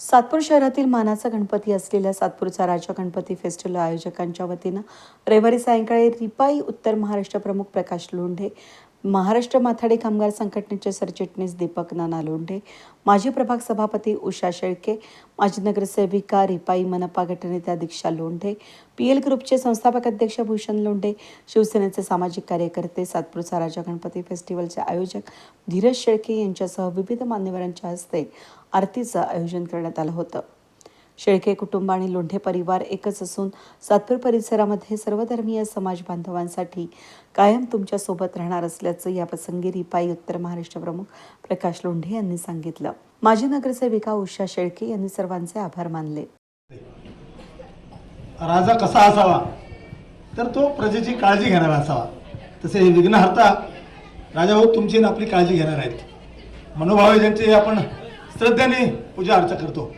सातपूर शहरातील मानाचा गणपती असलेल्या सातपूरचा राजा गणपती फेस्टिवल आयोजकांच्या वतीनं रविवारी सायंकाळी रिपाई उत्तर महाराष्ट्र प्रमुख प्रकाश लोंढे महाराष्ट्र माथाडी कामगार संघटनेचे सरचिटणीस दीपक नाना लोंढे माजी प्रभाग सभापती उषा शेळके माजी नगरसेविका रिपाई मनपा गटनेत्या दीक्षा लोंढे पी एल ग्रुपचे संस्थापक अध्यक्ष भूषण लोंढे शिवसेनेचे सामाजिक कार्यकर्ते सातपूरचा राजा गणपती फेस्टिवलचे आयोजक धीरज शेळके यांच्यासह विविध मान्यवरांच्या हस्ते आरतीचं आयोजन करण्यात आलं होतं. शेळके कुटुंब आणि लोंढे परिवार एकच असून सातपूर परिसरामध्ये सर्वधर्मीय समाज बांधवांसाठी कायम तुमच्यासोबत राहणार असल्याचं या प्रसंगी रिपाई उत्तर महाराष्ट्र प्रमुख प्रकाश लोंढे यांनी सांगितलं. माजी नगरसेविका उषा शेळके यांनी सर्वांचे आभार मानले. राजा कसा असावा? तर तो प्रजेची काळजी घेणारा असावा. तसे हे राजा भाऊ तुमची आपली काळजी घेणार आहेत. मनोभावे ज्यांची आपण श्रद्धेने पूजा अर्चा करतो.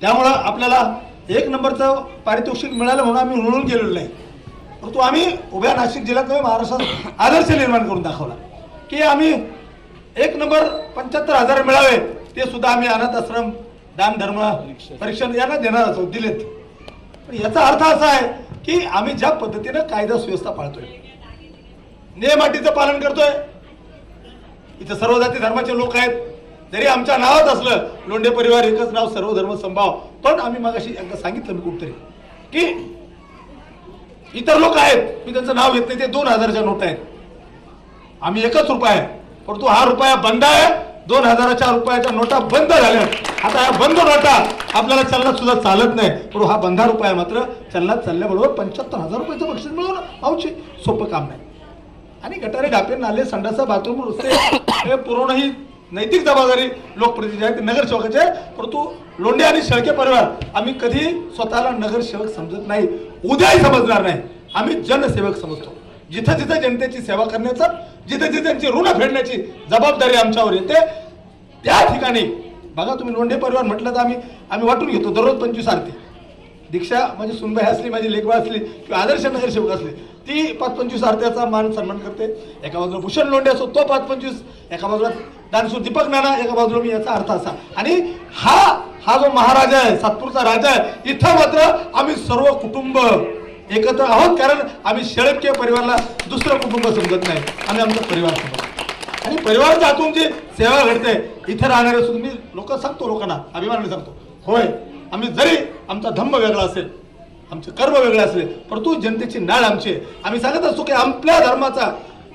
त्यामुळं आपल्याला एक नंबरचं पारितोषिक मिळालं म्हणून आम्ही म्हणून गेलेलो नाही. परंतु आम्ही उभ्या नाशिक जिल्ह्यात महाराष्ट्रात आदर्श निर्माण करून दाखवला. की आम्ही एक नंबर पंच्याहत्तर हजार मिळावे ते सुद्धा आम्ही अनाथ आश्रम दान धर्म परीक्षण यांना देणार असो दिलेत. पण याचा अर्थ असा आहे की आम्ही ज्या पद्धतीनं कायदा सुव्यवस्था पाळतोय नियमाटीचं पालन करतोय इथं सर्व जाती धर्माचे लोक आहेत जरी आमच्या नावात असलं लोंढे परिवार एकच नाव सर्व धर्म संभाव पण आम्ही मगाशी एकदा सांगितलं मी कुठतरी की इतर लोक आहेत मी त्यांचं नाव घेत नाही ते दोन हजारच्या नोट आहेत. आम्ही एकच रुपया आहे परंतु हा रुपया बंद आहे दोन हजाराच्या रुपयाच्या नोटा बंद झाल्या आता या बंद नोटा आपल्याला चलनात सुद्धा चालत नाही परंतु हा बंधा रुपया मात्र चलनात चालल्याबरोबर पंच्याहत्तर हजार रुपयाचं बक्षीस मिळवणं आमची सोपं काम नाही. आणि गटारे डापे नाले संडासा बाथरूम रस्ते हे नैतिक जबाबदारी लोकप्रतिनिधी आहे ते नगरसेवकाची परंतु लोंढे आणि शेळके परिवार आम्ही कधी स्वतःला नगरसेवक समजत नाही उद्याही समजणार नाही. आम्ही जनसेवक समजतो. जिथं जिथं जनतेची सेवा करण्याचं जिथे जिथे त्यांची ऋण फेडण्याची जबाबदारी आमच्यावर येते त्या ठिकाणी. बघा तुम्ही लोंढे परिवार म्हटलं तर आम्ही आम्ही वाटून घेतो दररोज पंचवीस आरती. दीक्षा माझी सुनबाई असली माझी म्हणजे लेखबा असली किंवा आदर्श नगरसेवक असले ती पाच पंचवीस आरत्याचा मान सन्मान करते. एका बाजूला भूषण लोंढे असो तो पाच पंचवीस एका बाजूला दानसू दीपक नाना एका बाजूला मी याचा अर्थ असा. आणि हा हा जो महाराजा आहे सातपूरचा राजा आहे इथं मात्र आम्ही सर्व कुटुंब एकत्र आहोत कारण आम्ही शेळके परिवाराला दुसरं कुटुंब समजत नाही. आम्ही आमचा परिवार समजतो. आणि परिवाराच्या हातून जी सेवा घडते इथे राहणारे सुद्धा मी लोक सांगतो लोकांना अभिमानाने सांगतो. होय. आम्ही जरी आमचा धम्म वेगळा असेल आमचे कर्म वेगळे असले परंतु जनतेची नाळ आमची आम्ही सांगत असतो की आपल्या धर्माचा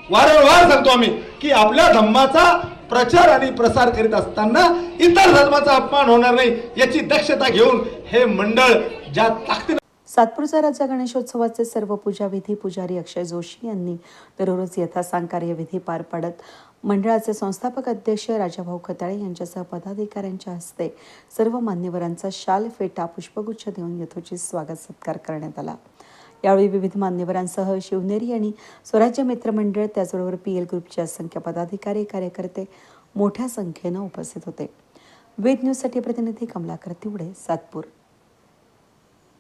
वारंवार सांगतो आम्ही की आपल्या धम्माचा प्रचार आणि प्रसार करीत असताना इतर धर्माचा अपमान होणार नाही याची दक्षता घेऊन हे मंडळ ज्या ताकदीनं सातपूरचा राजा गणेशोत्सवाचे सर्व पूजाविधी पुजारी अक्षय जोशी यांनी दररोज यथासांग कार्यविधी पार पाडत मंडळाचे संस्थापक अध्यक्ष राजाभाऊ खताळे यांच्यासह पदाधिकाऱ्यांच्या हस्ते सर्व मान्यवरांचा शाल फेटा पुष्पगुच्छ देऊन यथोचित स्वागत सत्कार करण्यात आला. यावेळी विविध मान्यवरांसह शिवनेरी आणि स्वराज्य मित्रमंडळ त्याचबरोबर पी एल ग्रुपचे असंख्य पदाधिकारी कार्यकर्ते मोठ्या संख्येनं उपस्थित होते. वेद न्यूजसाठी प्रतिनिधी कमलाकर तिवडे सातपूर.